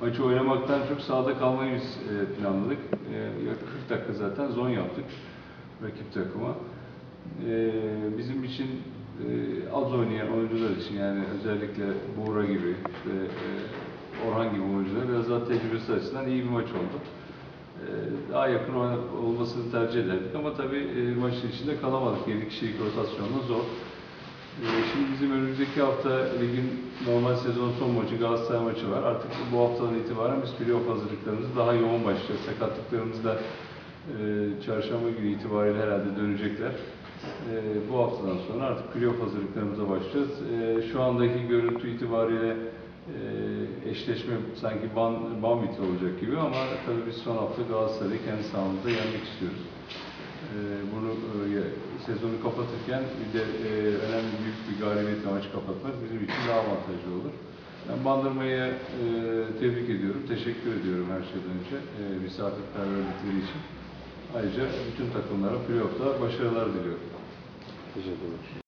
maçı oynamaktan çok sahada kalmayı biz e, planladık. E, yaklaşık 40 dakika zaten zon yaptık rakip takıma. E, bizim için az oynayan oyuncular için yani özellikle Buğra gibi, işte Orhan gibi oyuncular biraz daha tecrübesi açısından iyi bir maç oldu. Daha yakın olmasını tercih ederdik ama tabii maçın içinde kalamadık. 7 kişilik rotasyonla zor. Şimdi bizim önümüzdeki hafta ligin normal sezon son maçı Galatasaray maçı var. Artık bu haftadan itibaren biz playoff hazırlıklarımızı daha yoğun başlayacağız. Sakatlıklarımız da e, çarşamba günü itibariyle herhalde dönecekler. E, bu haftadan sonra artık playoff hazırlıklarımıza başlayacağız. E, şu andaki görüntü itibariyle e, eşleşme sanki ban, ban vitri olacak gibi ama tabii biz son hafta Galatasaray'ı kendi sahamızda yenmek istiyoruz. Ee, bunu e, sezonu kapatırken bir de e, önemli büyük bir galibiyetle maç kapatmak bizim için daha avantajlı olur. Ben Bandırma'ya e, tebrik ediyorum, teşekkür ediyorum her şeyden önce e, misafirperverlikleri için. Ayrıca bütün takımlara playoff'ta başarılar diliyorum. Teşekkürler.